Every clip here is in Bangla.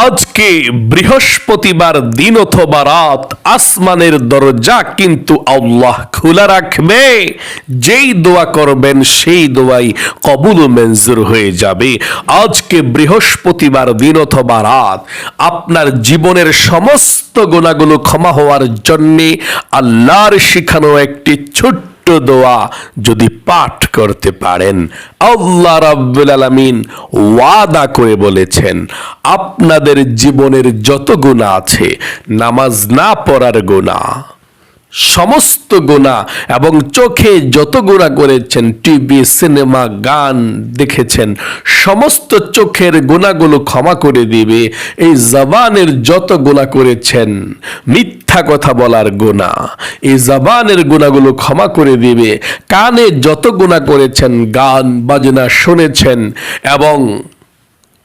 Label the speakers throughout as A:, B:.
A: আজকে বৃহস্পতিবার দিন অথবা রাত আসমানের দরজা কিন্তু আল্লাহ খোলা রাখবে। যেই দোয়া করবেন, সেই দোয়াই কবুল মঞ্জুর হয়ে যাবে। আজকে বৃহস্পতিবার দিন অথবা রাত আপনার জীবনের সমস্ত গুণাগুলো ক্ষমা হওয়ার জন্যে আল্লাহর শিখানো একটি ছোট্ট ছোট্ট দোয়া যদি পাঠ করতে পারেন। আল্লাহ রাব্বুল আলামিন ওয়াদা করে বলেছেন, আপনাদের জীবনের যত গুণা আছে, নামাজ না পড়ার গুণা সমস্ত গুণা এবং চোখে যত গুণা করেছেন টিভি সিনেমা গান দেখেছেন, সমস্ত চোখের গুণাগুলো ক্ষমা করে দিবে। এই জবানের যত গুণা করেছেন, মিথ্যা কথা বলার গুণা, এই জবানের গুণাগুলো ক্ষমা করে দিবে। কানে যত গুণা করেছেন, গান, বাজনা শুনেছেন এবং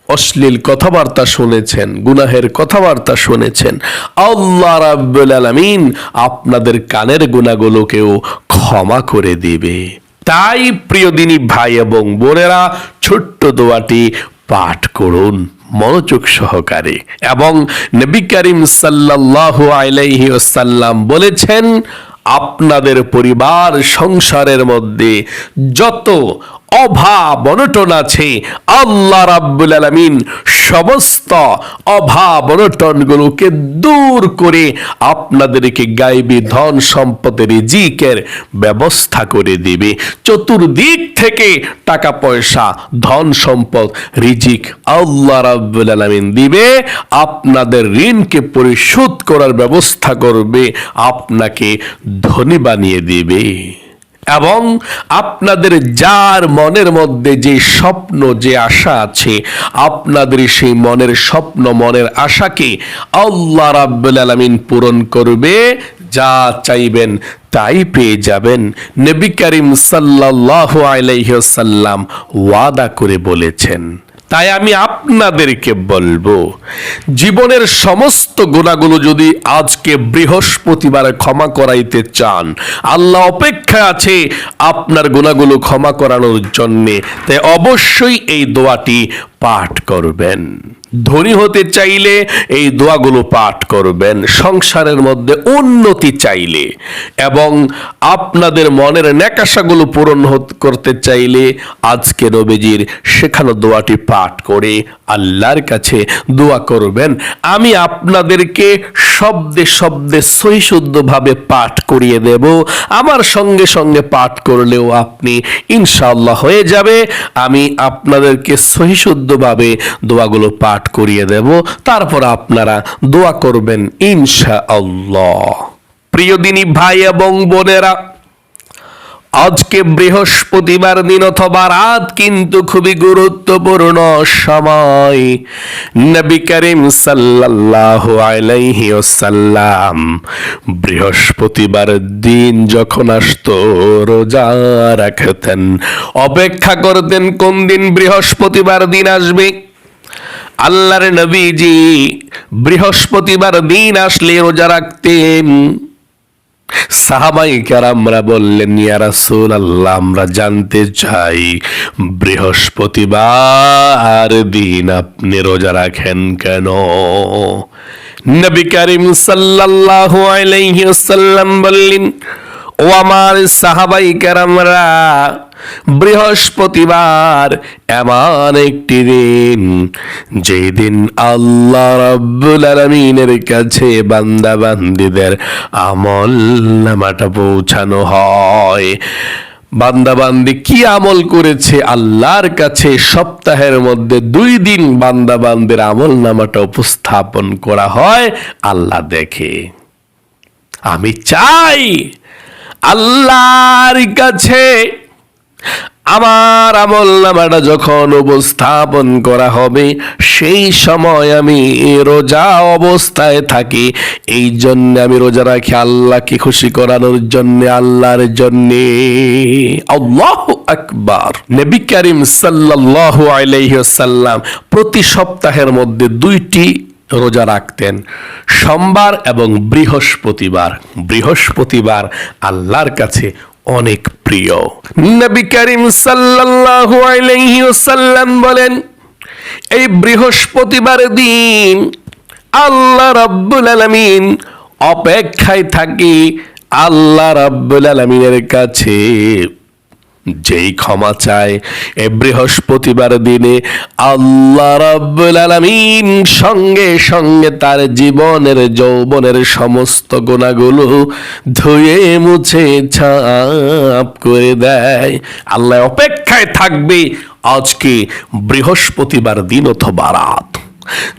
A: অশ্লীল কথাবার্তা শুনেছেন, গুনাহের কথাবার্তা শুনেছেন। আল্লাহ রাব্বুল আলামিন আপনাদের কানের গুণাগুলোকেও ক্ষমা করে দিবে। তাই প্রিয় দিনী ভাই এবং বোনেরা, ছোট্ট দোয়াটি পাঠ করুন মনোযোগ সহকারে। এবং নবী করিম সাল্লাল্লাহু আলাইহি ওয়াসাল্লাম বলেছেন, আপনাদের পরিবার সংসারের মধ্যে যত অভাব অনটন আছে। আল্লাহ রাব্বুল আলামিন সমস্ত অভাব অনটনগুলোকে দূর করে আপনাদেরকে গাইবী ধন সম্পদের রিজিকের ব্যবস্থা করে দিবে। চতুর্দিক থেকে টাকা পয়সা, ধন সম্পদ, রিজিক আল্লাহ রাব্বুল আলামিন দিবে। আপনাদের ঋণকে পরিশোধ করার ব্যবস্থা করবে। আপনাকে ধনী বানিয়ে দিবে। এবং আপনাদের যার মনের মধ্যে যে স্বপ্ন, যে আশা আছে আপনাদের সেই মনের স্বপ্ন, মনের আশাকে আল্লাহ রাব্বুল আলামিন পূরণ করবে, যা চাইবেন তাই পেয়ে যাবেন। নবী করিম সাল্লাল্লাহু আলাইহি ওয়াসাল্লাম ওয়াদা করে বলেছেন। তাই আমি আপনাদেরকে বলব, জীবনের সমস্ত গোনাগুলো যদি আজকে বৃহস্পতিবার ক্ষমা করাইতে চান, আল্লাহ অপেক্ষা আছে আপনার গোনাগুলো ক্ষমা করানোর জন্যে, তাই অবশ্যই এই দোয়াটি পাঠ করবেন। ধনী হতে চাইলে এই দোয়াগুলো পাঠ করবেন। সংসারের মধ্যে উন্নতি চাইলে এবং আপনাদের মনের ন্যাকাশাগুলো পূরণ করতে চাইলে আজকে নবীজির শেখানো দোয়াটি পাঠ করে আল্লাহর কাছে দোয়া করবেন। আমি আপনাদেরকে শব্দে শব্দে সহিশুদ্ধভাবে পাঠ করিয়ে দেব। আমার সঙ্গে সঙ্গে পাঠ করলেও আপনি ইনশাআল্লাহ হয়ে যাবে। আমি আপনাদেরকে সহিশুদ্ধভাবে দোয়াগুলো পাঠ করিয়ে দেব। তারপর আপনারা দোয়া করবেন ইনশাআল্লাহ। প্রিয় দিনী ভাই এবং বোনেরা আজকে বৃহস্পতিবার দিন অথবা রাত কিন্তু খুবই গুরুত্বপূর্ণ সময়। নবী করিম সাল্লাল্লাহু আলাইহি ওয়াসাল্লাম বৃহস্পতিবার দিন যখন আসতো, রোজা রাখতেন। অপেক্ষা করতেন কোন দিন বৃহস্পতিবার দিন আসবে? আল্লাহর নবীজি বৃহস্পতিবার দিন আসলে রোজা রাখতেন। সাহাবাই কারামরা বললেন ইয়ারাসুল আল্লাহ আমরা জানতে চাই, বৃহস্পতিবার দিন আপনি রোজা রাখেন কেন? নবী করিম সাল্লাল্লাহু আলাইহি ওয়াসাল্লাম বললেন, ও আমার সাহাবাই কারামরা বৃহস্পতিবার, এমন একটি দিন যেই দিন আল্লাহ রাব্বুল আলামিনের কাছে বান্দা বান্দিদের আমল নামাটা পৌঁছানো হয়। বান্দাবান্দি কি আমল করেছে? আল্লাহর কাছে সপ্তাহের মধ্যে দুই দিন বান্দাবান্দির আমল নামাটা উপস্থাপন করা হয়। আল্লাহ দেখে। আমি চাই আল্লাহর কাছে আমার আমল নামাটা যখন উপস্থাপন করা হবে, সেই সময় আমি রোজা অবস্থায় থাকি। এই জন্য আমি রোজা রাখি আল্লাহকে খুশি করানোর জন্য, আল্লাহর জন্য। আল্লাহ আকবার। নবী করিম সাল্লাল্লাহু আলাইহি প্রতি সপ্তাহের মধ্যে দুইটি রোজা রাখতেন। সোমবার এবং বৃহস্পতিবার। বৃহস্পতিবার আল্লাহর কাছে অনেক প্রিয়। নবী করিম সাল্লাল্লাহু আলাইহি ওয়াসাল্লাম বলেন, এই বৃহস্পতিবার দিন আল্লাহ রাব্বুল আলামিন অপেক্ষায় থাকি আল্লাহ রাব্বুল আলামিনের কাছে। যেই ক্ষমা চায় এ বৃহস্পতিবার দিনে আল্লাহ রাব্বুল আলামিন সঙ্গে সঙ্গে তার জীবনের, যৌবনের সমস্ত গুণাগুলো ধুয়ে, মুছে, ছাপ করে দেয়। আল্লাহ অপেক্ষায় থাকবে। আজকে বৃহস্পতিবার দিন অথবা রাত?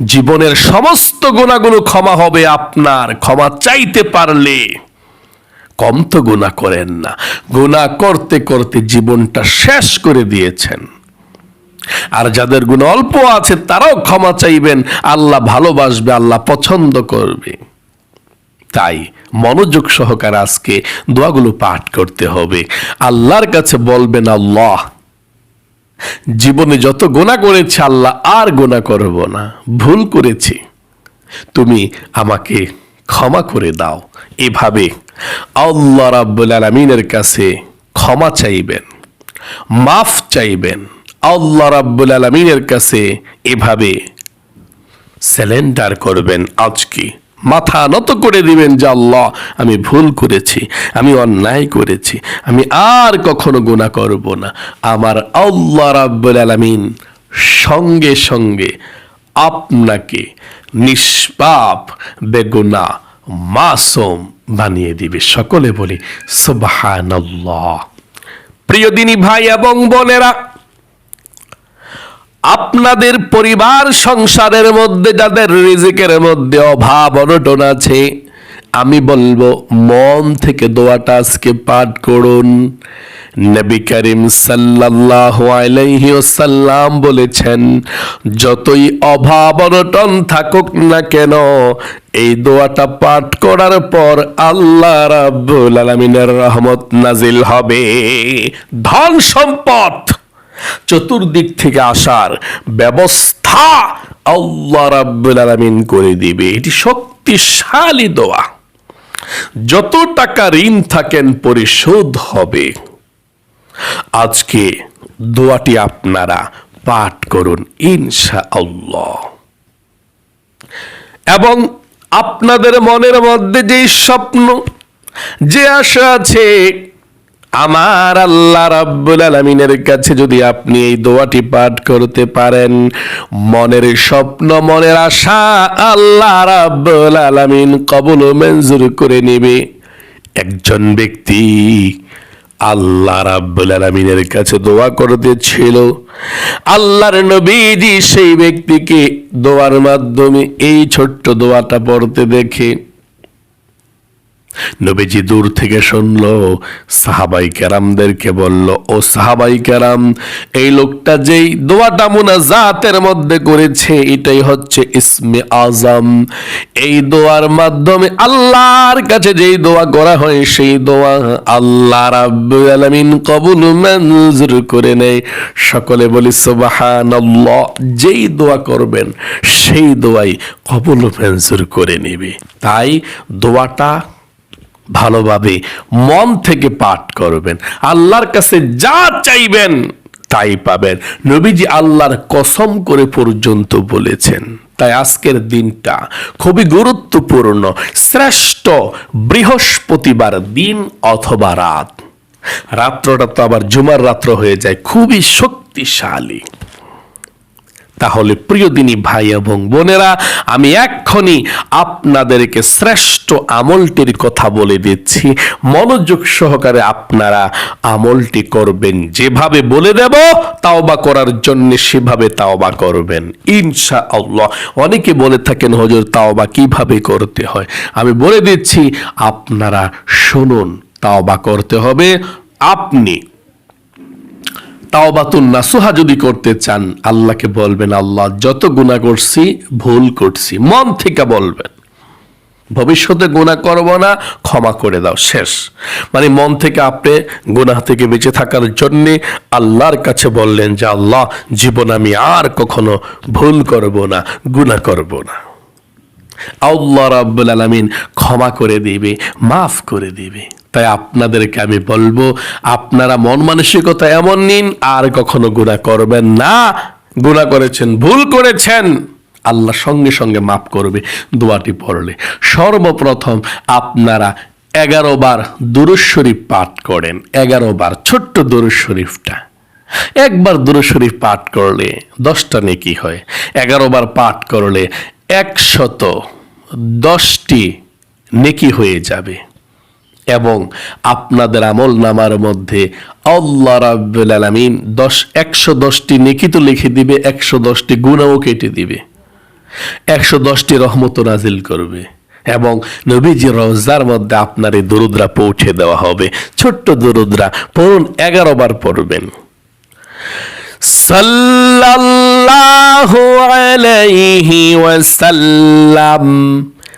A: জীবনের সমস্ত গুণাগুলো ক্ষমা হবে আপনার। ক্ষমা চাইতে পারলে কম তো গুণা করেন না। গুণা করতে করতে জীবনটা শেষ করে দিয়েছেন। আর যাদের গুণ অল্প আছে, তারাও ক্ষমা চাইবেন। আল্লাহ ভালোবাসবে, আল্লাহ পছন্দ করবে। তাই মনোযোগ সহকারে আজকে দোয়াগুলো পাঠ করতে হবে। আল্লাহর কাছে বলবেন, আল্লাহ, জীবনে যত গোনা করেছে, আল্লাহ আর গোনা করব না। ভুল করেছি। তুমি আমাকে ক্ষমা করে দাও। এভাবে আল্লাহ রাব্বুল আলমিনের কাছে ক্ষমা চাইবেন, মাফ চাইবেন। আল্লাহ রাব্বুল আলমিনের কাছে এভাবে স্যালেন্ডার করবেন আজকে। মাথা নত করে দিবেন যে আল্লাহ, আমি ভুল করেছি, আমি অন্যায় করেছি, আমি আর কখনো গুণা করব না। আমার আল্লাহ রাব্বুল আলামিন সঙ্গে সঙ্গে আপনাকে নিষ্পাপ বেগুনা মাসুম বানিয়ে দিবে। সকলে বলি, সুবহানাল্লাহ। প্রিয় দিনী ভাই এবং বোনেরা, আপনাদের পরিবার সংসারের মধ্যে, যাদের রিজিকের মধ্যে অভাব, অনটন আছে, আমি বলব, মন থেকে দোয়াটা আজকে পাঠ করুন। নবী করিম সাল্লাল্লাহু আলাইহি ওয়াসাল্লাম বলেছেন, যতই অভাব অনটন থাকুক না কেন, এই দোয়াটা পাঠ করার পর আল্লাহ রাব্বুল আলামিনের রহমত নাজিল হবে। ধন সম্পদ চতুর্দিক থেকে আসার ব্যবস্থা আল্লাহ রাব্বুল আলামিন করে দিবে। এটি শক্তিশালী দোয়া। যত টাকা ঋণ থাকেন, পরিশোধ হবে। আজকে দোয়াটি আপনারা পাঠ করুন ইনশা আল্লাহ এবং আপনাদের মনের মধ্যে যে স্বপ্ন, যে আশা আছে, আমার আল্লাহ রাব্বুল আলামিনের কাছে যদি আপনি এই দোয়াটি পাঠ করতে পারেন, মনের স্বপ্ন, মনের আশা আল্লাহ রাব্বুল আলামিন কবুল মঞ্জুর করে নেবে। একজন ব্যক্তি আল্লাহ রাব্বুল আলামিনের কাছে দোয়া করতে ছিল আল্লাহর নবীজি সেই ব্যক্তিকে দোয়ার মাধ্যমে এই ছোট্ট দোয়াটা পড়তে দেখে নবীজি দূর থেকে শুনলো, সাহাবাই কেরামদেরকে বলল, ও সাহাবাই কেরাম, এই লোকটা যেই দোয়াটা মুনাজাতের মধ্যে করেছে, এটাই হচ্ছে ইসমে আজম। এই দোয়ার মাধ্যমে আল্লাহর কাছে যেই দোয়া করা হয়, সেই দোয়া আল্লাহ রাব্বুল আলামিন কবুল মঞ্জুর করে নেয়। সকলে বলি, সুবহানাল্লাহ, যেই দোয়া করবেন, সেই দোয়াই কবুল মঞ্জুর করে নেবে। তাই দোয়াটা ভালোভাবে মন থেকে পাঠ করবেন। আল্লাহর কাছে যা চাইবেন তাই পাবেন। নবীজি আল্লাহর কসম করে পর্যন্ত বলেছেন। তাই আজকের দিনটা খুবই গুরুত্বপূর্ণ। শ্রেষ্ঠ বৃহস্পতিবার দিন অথবা রাত। রাত্রটা তো আবার জুমার রাত্র হয়ে যায়। খুবই শক্তিশালী। তাহলে প্রিয় দিনী ভাই এবং বোনেরা, আমি এক্ষুনি আপনাদেরকে শ্রেষ্ঠ আমলটির কথা বলে দিচ্ছি। মনোযোগ সহকারে আপনারা আমলটি করবেন, যেভাবে বলে দেব, তাওবা করার জন্য সেভাবে তাওবা করবেন। ইনশা আল্লাহ অনেকে বলে থাকেন, হজর, তাওবা কীভাবে করতে হয়? আমি বলে দিচ্ছি, আপনারা শুনুন, তাওবা করতে হবে। আপনি তাওবাতুন নাসুহা যদি করতে চান, আল্লাহকে বলবেন, আল্লাহ, যত গুণা করছি, ভুল করছি। মন থেকে বলবেন, ভবিষ্যতে গুণা করব না, ক্ষমা করে দাও, শেষ। মানে মন থেকে আপনি গুনাহ থেকে বেঁচে থাকার জন্যে আল্লাহর কাছে বললেন যে, আল্লাহ, জীবন আমি আর কখনো ভুল করব না, গুনাহ করব না। আল্লাহ রাব্বুল আলামিন ক্ষমা করে দিবে, মাফ করে দিবে। তাই আপনাদেরকে আমি বলব, আপনারা মন মানসিকতা এমন নিন, আর কখনো গুণা করবেন না। গুণা করেছেন, ভুল করেছেন, আল্লাহ সঙ্গে সঙ্গে মাফ করবে দোয়াটি পড়লে। সর্বপ্রথম আপনারা এগারো বার দুরুজ শরীফ পাঠ করেন, এগারো বার ছোট্ট দুরুজ শরীফটা। একবার দুরুজ শরীফ পাঠ করলে দশটা নেকি হয়, এগারো বার পাঠ করলে একশত দশটি নেকি হয়ে যাবে এবং আপনাদের আমল নামার মধ্যে আল্লাহ রাব্বুল আলামিন দশ একশো দশটি নেকি তো লিখে দিবে একশো দশটি গুণাও কেটে দিবে একশো দশটি রহমত নাজিল করবে এবং নবীজি রোজার মধ্যে আপনার এই দরুদরা পৌঁছে দেওয়া হবে। ছোট্ট দরুদ্রা, পড়ুন, এগারো বার পড়বেন। সাল্লাল্লাহু الله عليه وسلم.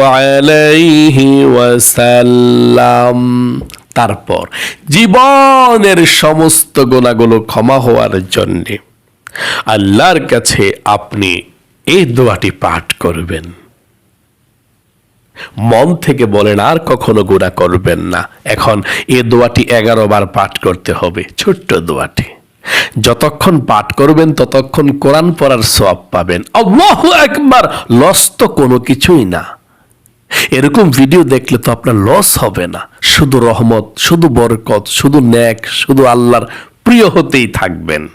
A: আলাইহি ওয়াসাল্লাম। তারপর জীবনের সমস্ত গোনাগুলো ক্ষমা হওয়ার জন্যে আল্লাহর কাছে আপনি এই দোয়াটি পাঠ করবেন। মন থেকে বলেন, আর কখনো গুণা করবেন না। এখন এ দোয়াটি এগারো বার পাঠ করতে হবে, ছোট্ট দোয়াটি। যতক্ষণ পাঠ করবেন, ততক্ষণ কোরআন পড়ার সব পাবেন। আল্লাহ একবার লস তো কোনো কিছুই না। এরকম ভিডিও দেখলে তো আপনার লস হবে না। শুধু রহমত, শুধু বরকত, শুধু ন্যাক, শুধু আল্লাহর প্রিয় হতেই থাকবেন।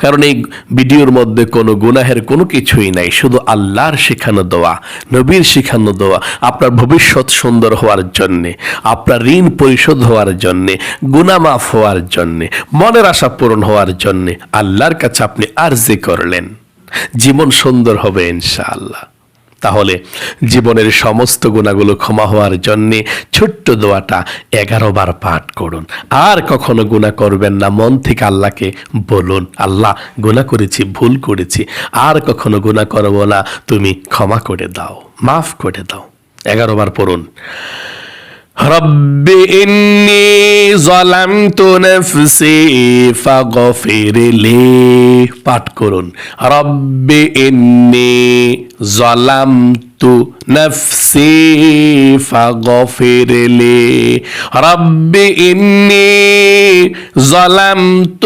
A: কারণ এই ভিডিওর মধ্যে কোনো গুনাহের কোনো কিছুই নাই, শুধু আল্লাহর শেখানো দোয়া, নবীর শেখানো দোয়া, আপনার ভবিষ্যৎ সুন্দর হওয়ার জন্যে, আপনার ঋণ পরিশোধ হওয়ার জন্যে গুনা মাফ হওয়ার জন্যে, মনের আশা পূরণ হওয়ার জন্যে আল্লাহর কাছে আপনি আর্জি করলেন। জীবন সুন্দর হবে ইনশাআল্লাহ। তাহলে জীবনের সমস্ত গুণাগুলো ক্ষমা হওয়ার জন্যে ছোট্ট দোয়াটা এগারো বার পাঠ করুন। আর কখনো গুণা করবেন না, মন থেকে আল্লাহকে বলুন, আল্লাহ, গুণা করেছি, ভুল করেছি, আর কখনো গুণা করব না, তুমি ক্ষমা করে দাও, মাফ করে দাও। এগারো বার পড়ুন। رب إني ظلمت نفسي فاغفر لي পাঠ করুন رب إني ظلمت نفسي فاغفر لي رب إني ظلمت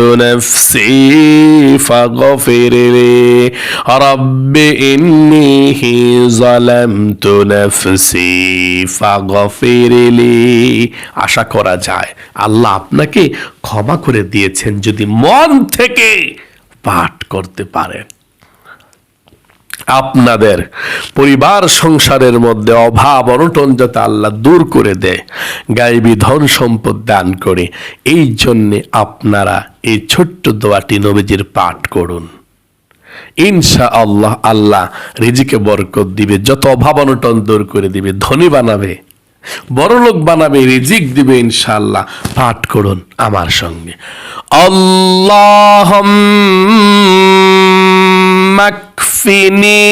A: نفسي فاغفر لي رب إني ظلمت نفسي فاغفر لي আশা করা যায় আল্লাহ আপনাকে ক্ষমা করে দিয়েছেন যদি মন থেকে পাঠ করতে পারেন আপনাদের পরিবার সংসারের মধ্যে অভাব, অনটন যাতে আল্লাহ দূর করে দেয় গায়েবী ধন সম্পদ দান করে। এই জন্যে আপনারা এই ছোট্ট দোয়াটি নবীজির পাঠ করুন। ইনশা আল্লাহ আল্লাহ রিজিকে বরকত দিবে, যত অভাব, অনটন দূর করে দিবে, ধনী বানাবে বড়লোক বানাবে, রিজিক দিবে ইনশাল্লাহ পাঠ করুন আমার সঙ্গে। আল্লাহ মাকফিনি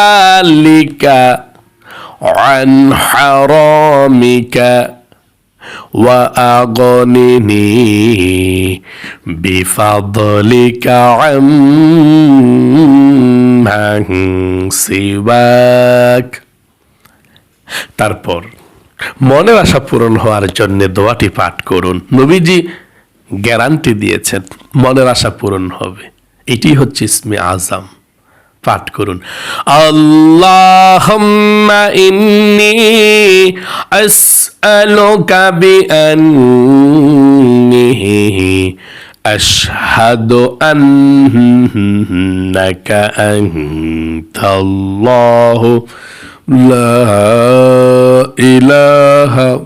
A: বিহালালিকা عن حرامك وأغنني بفضلك عمن سواك তারপর মনের আশা পূরণ হওয়ার জন্য দোয়াটি পাঠ করুন নবীজি গ্যারান্টি দিয়েছেন, মনের আশা পূরণ হবে। এটি হচ্ছে ইসমে আজম। পাঠ করুন। আল্লাহুম্মা ইন্নি আসআলুকা বিআন্নি আশহাদু আন্নাকা আনতাল্লাহু লা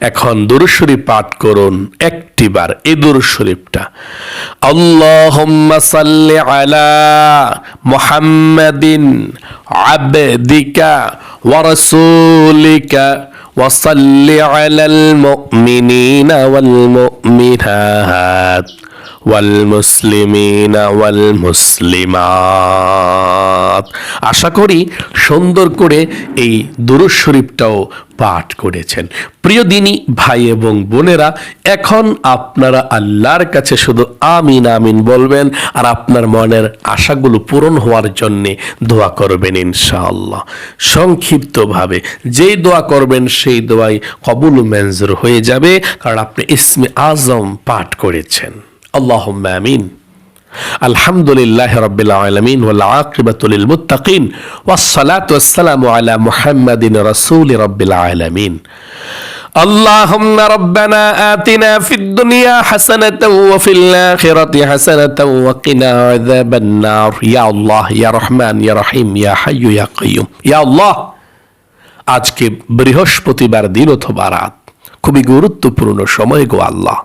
A: এখন দুরুশরীফ পাঠ করুন একটিবার এই দুরুশরীফটা আল্লাহুম্মা সাল্লি আলা মুহাম্মাদিন আবদিকা ওয়া রাসূলিকা وصل على المؤمنين والمؤمنات والمسلمين والمسلمات আশা করি সুন্দর করে এই দুরুজ শরীফটাও পাঠ করেছেন প্রিয় দিনী ভাই এবং বোনেরা এখন আপনারা আল্লাহর কাছে শুধু আমিন আমিন বলবেন আর আপনার মনের আশাগুলো পূরণ হওয়ার জন্যে দোয়া করবেন ইনশাআল্লাহ সংক্ষিপ্তভাবে যেই দোয়া করবেন সেই দোয়াই কবুল মেনজুর হয়ে যাবে কারণ আপনি ইসমে আজম পাঠ করেছেন আল্লাহ আমিন الحمد لله رب العالمين والعاقبة للمتقين والصلاة والسلام على محمد رسول رب العالمين اللهم ربنا آتنا في الدنيا حسنة وفي الآخرة حسنة وقنا عذاب النار يا الله يا رحمن يا رحيم يا حي يا قيوم يا الله আজকে বৃহস্পতিবার দিন অথবা রাত খুবই গুরুত্বপূর্ণ সময় গো আল্লাহ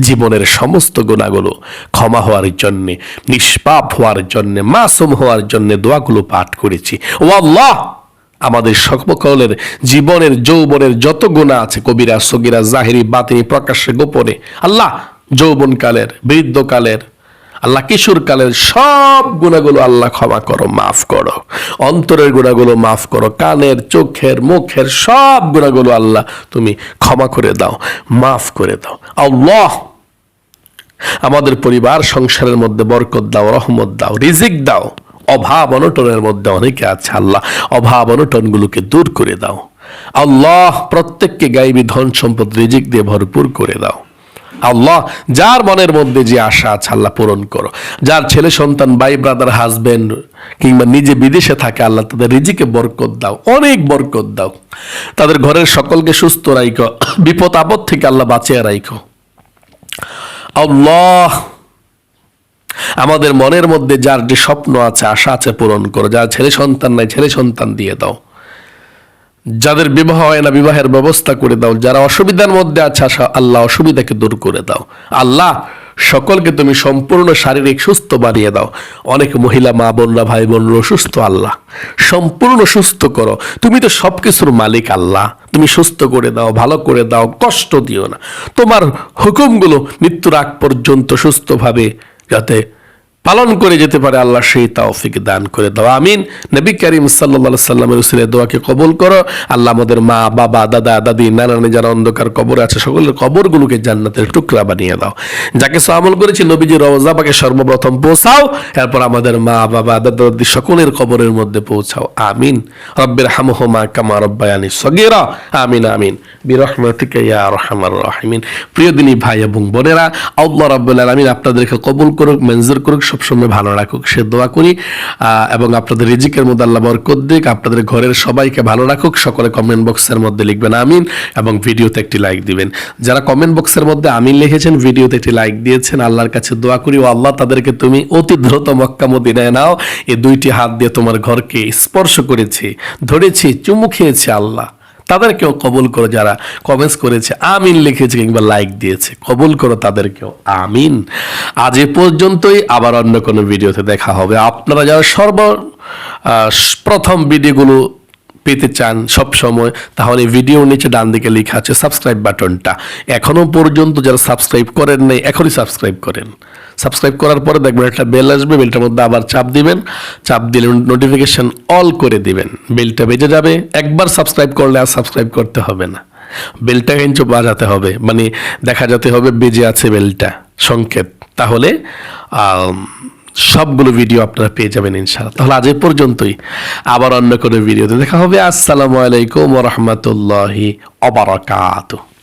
A: জীবনের সমস্ত গুণাগুলো ক্ষমা হওয়ার জন্য, নিষ্পাপ হওয়ার জন্য, মাসুম হওয়ার জন্য দোয়াগুলো পাঠ করেছি। ও আল্লাহ, আমাদের সকলের জীবনের, যৌবনের যত গুণা আছে, কবিরা, সগিরা, জাহিরি, বাতিনি, প্রকাশ্যে, গোপনে, আল্লাহ, যৌবনকালের, বৃদ্ধকালের আল্লাহ কিশোর কালের সব গুণাগুলো আল্লাহ ক্ষমা করো, মাফ করো। অন্তরের গুণাগুলো মাফ করো, কানের, চোখের, মুখের সব গুণাগুলো আল্লাহ তুমি ক্ষমা করে দাও, মাফ করে দাও। আল্লাহ, আমাদের পরিবার, সংসারের মধ্যে বরকত দাও, রহমত দাও, রিজিক দাও। অভাব, অনটনের মধ্যে অনেকে আছে আল্লাহ, অভাব, অনটনগুলোকে দূর করে দাও। আল্লাহ, প্রত্যেককে গাইবী ধন সম্পদ, রিজিক দিয়ে ভরপুর করে দাও। আল্লাহ, যার মনের মধ্যে যে আশা আছে আল্লাহ পূরণ করো। যার ছেলে, সন্তান, ভাই ব্রাদার হাজবেন্ড কিংবা নিজে বিদেশে থাকে, আল্লাহ তাদের রিজিকে বরকত দাও, অনেক বরকত দাও। তাদের ঘরের সকলকে সুস্থ রাইখো, বিপদ আপদ থেকে আল্লাহ বাঁচিয়ে রাইখো। আল্লাহ, আমাদের মনের মধ্যে যার যে স্বপ্ন আছে, আশা আছে পূরণ করো, যার ছেলে, সন্তান নাই, ছেলে, সন্তান দিয়ে দাও। যাদের বিবাহ হয় না, বিবাহের ব্যবস্থা করে দাও। যারা অসুবিধার মধ্যে আছে আল্লাহ অসুবিধাকে দূর করে দাও। আল্লাহ, সকলকে তুমি সম্পূর্ণ শারীরিক সুস্থ বানিয়ে দাও। অনেক মহিলা মা বোনরা, ভাই বোনরা অসুস্থ আল্লাহ। সম্পূর্ণ সুস্থ করো। তুমি তো সব কিছুর মালিক আল্লাহ। তুমি সুস্থ করে দাও, ভালো করে দাও, কষ্ট দিও না। তোমার হুকুমগুলো মৃত্যুর আগ পর্যন্ত সুস্থভাবে যাতে পালন করে যেতে পারে, আল্লাহ সেই তাওফিক দান করে দাও। আমিন। নবী করিম সাল্লা সাল্লামের উসিলে দোয়াকে কবুল করো। আল্লাহ আমাদের মা, বাবা, দাদা, দাদি, নানা যারা অন্ধকার কবর আছে, সকলের কবরগুলোকে জান্নাতের টুকরা বানিয়ে দাও। যাকে আমল করেছি, নবীজি রওজাবাকে সর্বপ্রথম পৌঁছাও। এরপর আমাদের মা, বাবা, দাদা, দাদি সকলের কবরের মধ্যে পৌঁছাও। আমিন। রব্বের হামহমা কামা রব্বায়ানি সগেরা। আমিন আমিন। বিরহমাতিকা ইয়া রহিমিন। প্রিয় দিনী ভাই এবং বোনেরা, আল্লাহ রাব্বুল আলামিন আপনাদেরকে কবুল করুক, মঞ্জুর করুক সবসময় ভালো রাখুক, সে দোয়া করি। এবং আপনাদের রিজিকের মধ্যে আল্লাহ বরকত দিক, আপনাদের ঘরের সবাইকে ভালো রাখুক, সকলে কমেন্ট বক্সের মধ্যে লিখবেন আমিন এবং ভিডিওতে একটি লাইক দিবেন। যারা কমেন্ট বক্সের মধ্যে আমিন লিখেছেন, ভিডিওতে একটি লাইক দিয়েছেন, আল্লাহর কাছে দোয়া করি, ও আল্লাহ তাদেরকে তুমি অতি দ্রুত মক্কা মদিনায় নাও। এই দুইটি হাত দিয়ে তোমার ঘরকে স্পর্শ করেছি, ধরেছি, চুমু খেয়েছে আল্লাহ। তাদেরকেও কবুল করো যারা কমেন্টস করেছে, আমিন লিখেছে কিংবা লাইক দিয়েছে, কবুল করো তাদেরকেও, আমিন। আজ এ পর্যন্তই, আবার অন্য কোনো ভিডিওতে দেখা হবে। আপনারা যারা সর্ব প্রথম ভিডিওগুলো পেতে চান সব সময়, তাহলে ভিডিওর নিচে ডান দিকে লেখা আছে সাবস্ক্রাইব বাটনটা। এখনও পর্যন্ত যারা সাবস্ক্রাইব করেন নাই, এখনই সাবস্ক্রাইব করেন। সাবস্ক্রাইব করার পরে দেখবেন একটা বেল আসবে বেলটার মধ্যে আবার চাপ দিবেন। চাপ দিলে নোটিফিকেশন অল করে দিবেন। বেলটা বেজে যাবে, একবার সাবস্ক্রাইব করলে আর সাবস্ক্রাইব করতে হবে না। বেলটা কিন্তু বাজাতে হবে মানে দেখা যেতে হবে বেজে আছে বেলটা সংকেত। তাহলে সবগুলো ভিডিও আপনারা পেয়ে যাবেন ইনশাআল্লাহ। তাহলে আজ পর্যন্তই। আবার অন্য কোনো ভিডিওতে দেখা হবে। আসসালামু আলাইকুম রহমতুল্লাহি অবরাকাতুহ